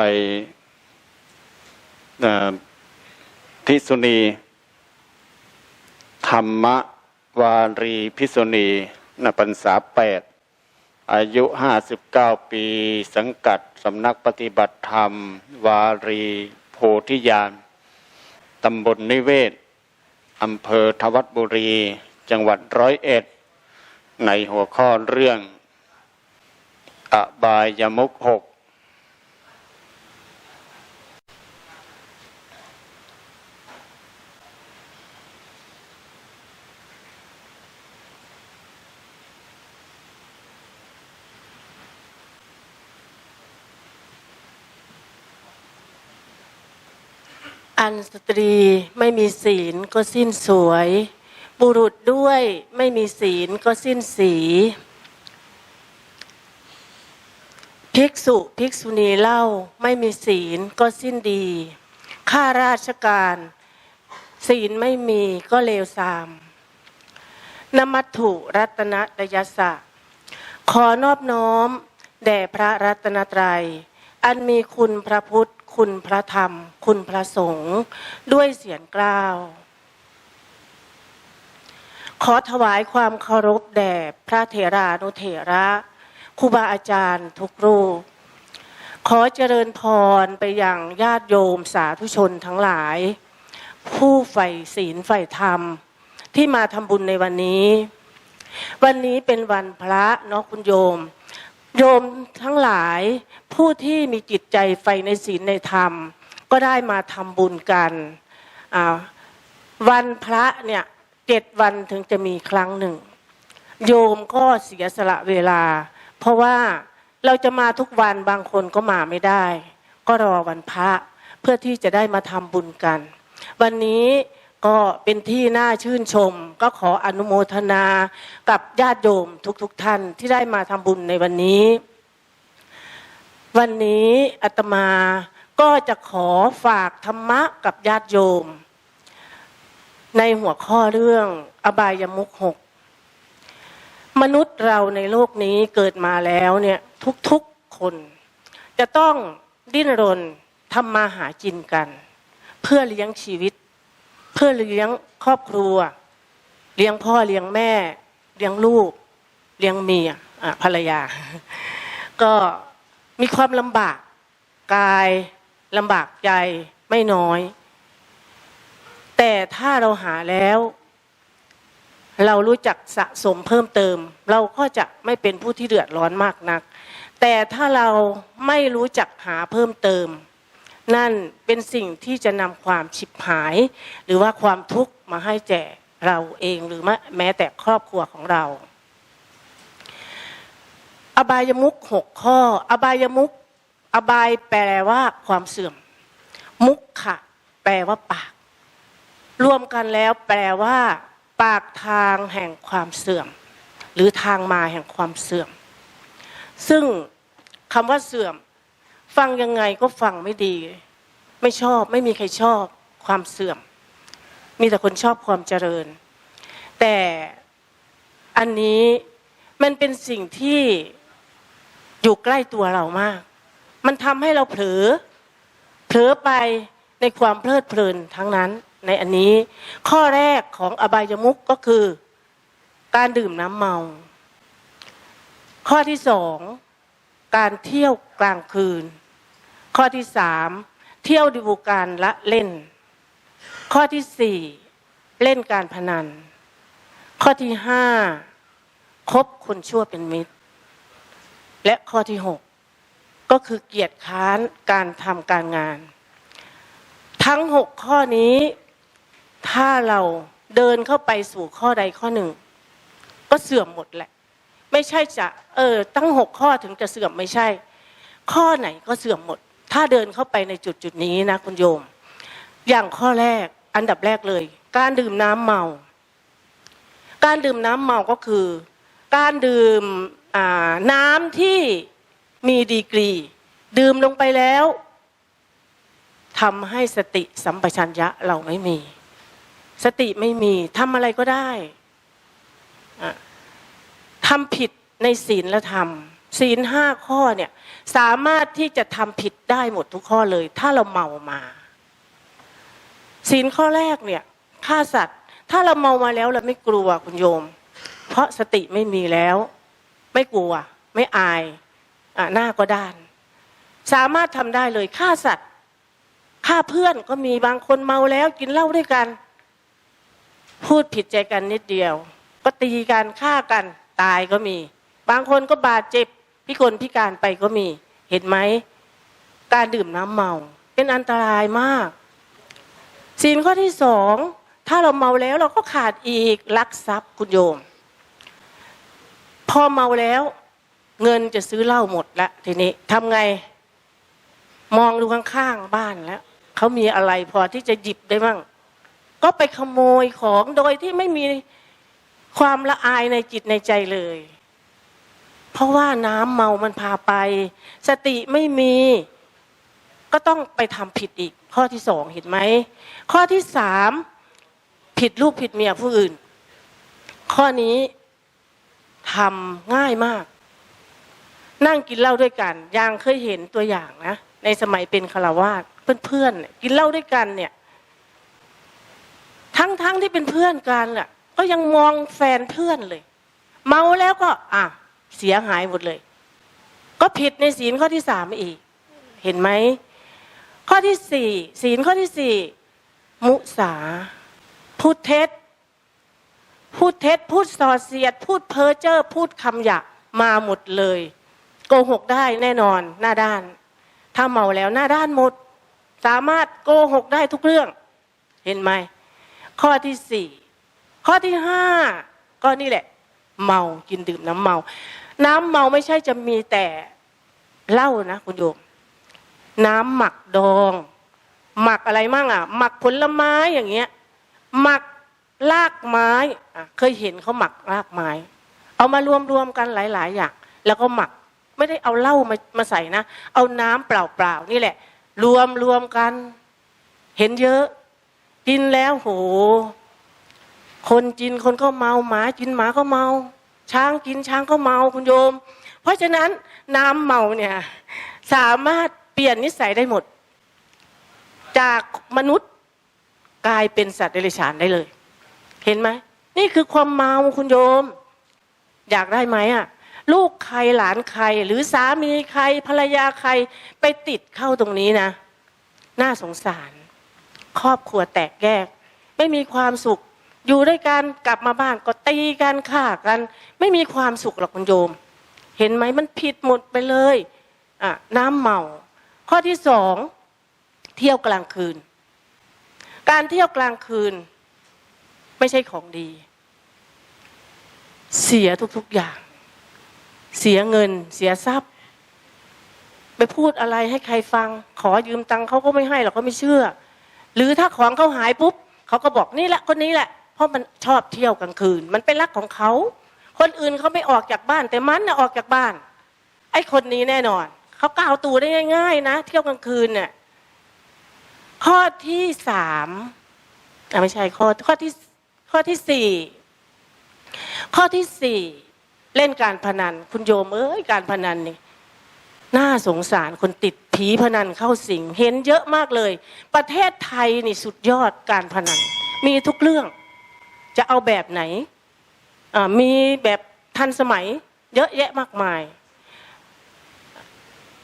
ไปเอ่อพิกษุณี ธรรมวารีพิกษุณีนปัญษาแปดอายุห้าสิบเก้าปี สังกัดสำนักปฏิบัติธรรม วารีโพธิญาณตำบลนิเวศอำเภอทวัดบุรี จังหวัดร้อยเอ็ด ในหัวข้อเรื่อง อบายมุกหก อั นสตรีไม่มีศีลก็สิ้นสวย บุรุษด้วยไม่มีศีลก็สิ้นสี ภิกษุภิกษุณีเล่าไม่มีศีลก็สิ้นดีข้าราชการ ศีลไม่มีก็เลวทรามนมัตถุรัตนตยสะขอนอบน้อม แด่พระรัตนตรัย อันมีคุณพระพุทธ คุณพระธรรม คุณพระสงฆ์ด้วยเสียงกล้าว ขอถวายความเคารพแด่พระเถรานุเถระครูบาอาจารย์ทุกรูป ขอเจริญพรไปยังญาติโยมสาธุชนทั้งหลาย ผู้ใฝ่ศีลใฝ่ธรรม ที่มาทำบุญในวันนี้ วันนี้เป็นวันพระเนาะคุณโยม โยมทั้งหลายผู้ที่มีจิตใจใฝ่ในศีลในธรรม ก็ได้มาทำบุญกันวันพระเนี่ยเจ็ดวันถึงจะมีครั้งหนึ่ง โยมก็เสียสละเวลา เพราะว่าเราจะมาทุกวันบางคนก็มาไม่ได้ ก็รอวันพระเพื่อที่จะได้มาทำบุญกัน วันนี้ ก็เป็นที่น่าชื่นชม ก็ขออนุโมทนากับญาติโยมทุกๆทท่านที่ได้มาทำบุญในวันนี้ วันนี้อาตมาก็จะขอฝากธรรมะกับญาติโยม ในหัวข้อเรื่องอบายมุขหกมนุษย์เราในโลกนี้เกิดมาแล้วเนี่ยทุกๆคน จะต้องดิ้นรนทำมาหากินกัน เพื่อเลี้ยงชีวิต เพื่อเลี้ยงครอบครัว เลี้ยงพ่อเลี้ยงแม่ เลี้ยงลูก เลี้ยงเมียภรรยา ก็มีความลำบากกายลำบากใจไม่น้อย แต่ถ้าเราหาแล้ว เรารู้จักสะสมเพิ่มเติม เราก็จะไม่เป็นผู้ที่เดือดร้อนมากนัก แต่ถ้าเราไม่รู้จักหาเพิ่มเติม นั่นเป็นสิ่งที่จะนำความฉิบหาย หรือว่าความทุกข์มาให้แก่เราเองหรือแม้แต่ครอบครัวของเรา อบายมุขหกข้อ อบายมุขอบายแปลว่าความเสื่อม มุกขะ แปลว่าปาก รวมกันแล้วแปลว่า ปากทางแห่งความเสื่อม หรือทางมาแห่งความเสื่อม ซึ่งคำว่าเสื่อม ฟังยังไงก็ฟังไม่ดี ไม่ชอบไม่มีใครชอบความเสื่อม มีแต่คนชอบความเจริญ แต่อันนี้มันเป็นสิ่งที่อยู่ใกล้ตัวเรามาก มันทำให้เราเผลอ เผลอไปในความเพลิดเพลินทั้งนั้น ในอันนี้ ข้อแรกของอบายมุขก็คือ การดื่มน้ำเมา ข้อที่สอง การเที่ยวกลางคืน ข้อที่สามเที่ยวดูการละเล่น ข้อที่สี่เล่นการพนัน ข้อที่ห้าคบคนชั่วเป็นมิตร และข้อที่หกก็คือเกียรติค้านการทำการงาน ทั้งหกข้อนี้ ถ้าเราเดินเข้าไปสู่ข้อใดข้อหนึ่ง ก็เสื่อมหมดแหละ ไม่ใช่จะเออตั้งหกข้อถึงจะเสื่อมไม่ใช่ ข้อไหนก็เสื่อมหมด ถ้าเดินเข้าไปในจุดจุดนี้นะคุณโยม อย่างข้อแรกอันดับแรกเลย การดื่มน้ำเมา การดื่มน้ำเมาก็คือ การดื่มน้ำที่มีดีกรี ดื่มลงไปแล้วทำให้สติสัมปชัญญะเราไม่มี สติไม่มีทำอะไรก็ได้ทำผิดในศีลและธรรม ศีลห้าข้อเนี่ยสามารถที่จะทำผิดได้หมดทุกข้อเลย ถ้าเราเมามาศีลข้อแรกเนี่ยฆ่าสัตว์ ถ้าเราเมามาแล้วเราไม่กลัวคุณโยม เพราะสติไม่มีแล้ว ไม่กลัว ไม่อายอะหน้าก็ด้าน สามารถทำได้เลยฆ่าสัตว์ฆ่าเพื่อนก็มีบางคนเมาแล้วกินเหล้าด้วยกัน พูดผิดใจกันนิดเดียว ก็ตีกันฆ่ากันตายก็มี บางคนก็บาดเจ็บ พิกลพิการไปก็มีเห็นไหม การดื่มน้ำเมา เป็นอันตรายมากศีลข้อที่สองถ้าเราเมาแล้วเราก็ขาดอีกลักทรัพย์คุณโยม พอเมาแล้ว เงินจะซื้อเหล้าหมดแล้วทีนี้ทำไง มองดูข้างๆบ้านแล้วเขามีอะไรพอที่จะหยิบได้บ้างก็ไปขโมยของโดยที่ไม่มีความละอายในจิตในใจเลย เพราะว่าน้ำเมามันพาไป สติไม่มี ก็ต้องไปทำผิดอีก ข้อที่สองเห็นไหมข้อที่สามผิดลูกผิดเมียผู้อื่น ข้อนี้ทำง่ายมาก นั่งกินเหล้าด้วยกันยังเคยเห็นตัวอย่างนะในสมัยเป็นคารวาสเพื่อนๆกินเหล้าด้วยกันเนี่ย ทั้งๆที่เป็นเพื่อนกันแหละก็ยังมองแฟนเพื่อนเลย เมาแล้วก็อะ เสียหายหมดเลย ก็ผิดในศีลข้อที่สามอีก เห็นไหม ข้อที่สี่ศีลข้อที่สี่มุสา พูดเท็จ พูดเท็จ พูดส่อเสียด พูดเพ้อเจ้อพูดคำหยาบมาหมดเลย โกหกได้แน่นอนหน้าด้าน ถ้าเมาแล้วหน้าด้านหมด สามารถโกหกได้ทุกเรื่อง เห็นไหม ข้อที่สี่ข้อที่ห้าก็นี่แหละ เมากินดื่มน้ำเมา น้ำเมาไม่ใช่จะมีแต่เหล้านะคุณโยม น้ำหมักดอง หมักอะไรมั่งอะ หมักผลไม้อย่างเงี้ย หมักรากไม้อะเคยเห็นเขาหมักรากไม้ เอามารวมรวมๆกันหลาย ๆ อย่าง แล้วก็หมักไม่ได้เอาเหล้ามามาใส่นะ เอาน้ำเปล่าๆนี่แหละ รวมรวมกัน เห็นเยอะ กินแล้วโห คนกินคนก็เมาหมากินหมาก็เมา ช้างกินช้างก็เมาคุณโยม เพราะฉะนั้นน้ำเมาเนี่ยสามารถเปลี่ยนนิสัยได้หมด จากมนุษย์กลายเป็นสัตว์เดรัจฉานได้เลย เห็นไหมนี่คือความเมาคุณโยม อยากได้ไหมอะลูกใครหลานใคร หรือสามีใครภรรยาใครไปติดเข้าตรงนี้นะ น่าสงสาร ครอบครัวแตกแยก ไม่มีความสุข อยู่ด้วยกันกลับมาบ้านก็ตีกันฆ่ากัน ไม่มีความสุขหรอกคุณโยม เห็นไหมมันผิดหมดไปเลยอะน้ำเมา ข้อที่สองเที่ยวกลางคืน การเที่ยวกลางคืน ไม่ใช่ของดี เสียทุกๆอย่าง เสียเงิน เสียทรัพย์ ไปพูดอะไรให้ใครฟัง ขอยืมตังค์เขาก็ไม่ให้หรอกเขาไม่เชื่อ หรือถ้าของเขาหายปุ๊บเขาก็บอกนี่แหละคนนี้แหละ เพราะมันชอบเที่ยวกลางคืน มันเป็นรักของเขา คนอื่นเขาไม่ออกจากบ้าน แต่มันน่ะออกจากบ้าน ไอ้คนนี้แน่นอนเขาก้าวตูได้ง่าย ๆ นะ เที่ยวกลางคืนเนี่ยข้อที่สามไม่ใช่ข้อข้อที่ข้อที่สี่ข้อที่สี่เล่นการพนัน คุณโยมเอ้ยการพนันนี่น่าสงสารคนติดผีพนันเข้าสิงเห็นเยอะมากเลย ประเทศไทยนี่สุดยอดการพนัน มีทุกเรื่อง จะเอาแบบไหนมีแบบทันสมัยเยอะแยะมากมาย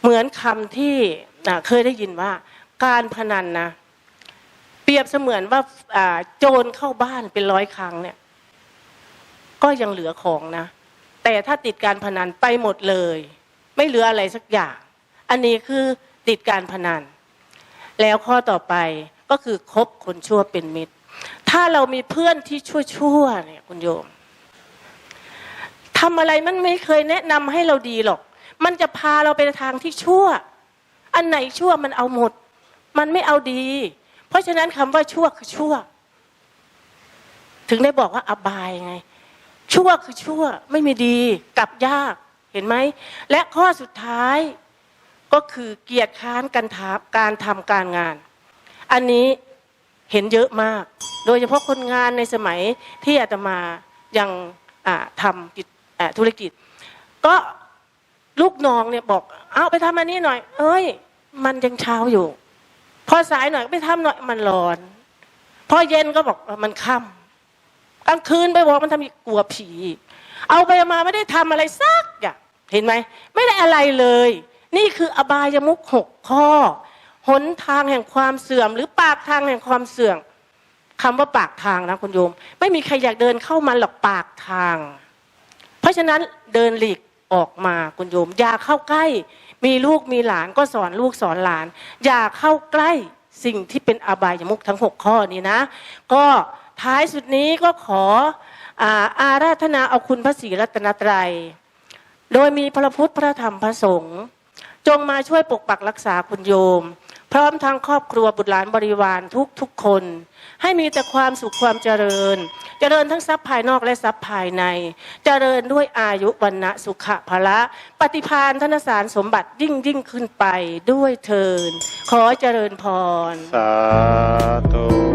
เหมือนคำที่เคยได้ยินว่า การพนันนะเปรียบเสมือนว่าโจรเข้าบ้านเป็นร้อยครั้งเนี่ย ก็ยังเหลือของนะ แต่ถ้าติดการพนันไปหมดเลย ไม่เหลืออะไรสักอย่าง อันนี้คือติดการพนัน แล้วข้อต่อไปก็คือคบคนชั่วเป็นมิตร ถ้าเรามีเพื่อนที่ชั่วๆเนี่ยคุณโยมทำอะไรมันไม่เคยแนะนำให้เราดีหรอก มันจะพาเราไปในทางที่ชั่ว อันไหนชั่วมันเอาหมด มันไม่เอาดี เพราะฉะนั้นคำว่าชั่วคือชั่ว ถึงได้บอกว่าอบายไง ชั่วคือชั่วไม่มีดีกลับยากเห็นไหม และข้อสุดท้ายก็คือเกียรติค้านการทำการทำการงาน อันนี้ เห็นเยอะมาก โดยเฉพาะคนงานในสมัยที่อาตมายังทำกิจธุรกิจ ก็ลูกน้องเนี่ยบอก เอาไปทำอันนี้หน่อย เอ้ย มันยังเช้าอยู่ พอสายหน่อยไปทำหน่อยมันร้อน พอเย็นก็บอกมันค่ำกลางคืนไปบอกมันทำอีกกลัวผี เอาไปมาไม่ได้ทำอะไรสักอย่างเห็นไหม ไม่ได้อะไรเลย นี่คืออบายมุขหกข้อ หนทางแห่งความเสื่อม หรือปากทางแห่งความเสื่อมคำว่าปากทางนะคุณโยม ไม่มีใครอยากเดินเข้ามันหรอกปากทาง เพราะฉะนั้นเดินหลีกออกมาคุณโยม อย่าเข้าใกล้ มีลูกมีหลานก็สอนลูกสอนหลาน อย่าเข้าใกล้สิ่งที่เป็นอบายมุขทั้งหกข้อนี้นะ ก็ท้ายสุดนี้ก็ขออาอาราธนาเอาคุณพระศรีรัตนตรัย โดยมีพระพุทธพระธรรมพระสงฆ์จงมาช่วยปกปักรักษาคุณโยม พร้อมทั้งครอบครัวบุตรหลานบริวารทุกทุกคน ให้มีแต่ความสุขความเจริญ เจริญทั้งทรัพย์ภายนอกและทรัพย์ภายใน เจริญด้วยอายุวันนะสุขะพละปฏิพานธนสารสมบัติยิ่งยิ่งขึ้นไปด้วยเทินขอเจริญพร สาธุ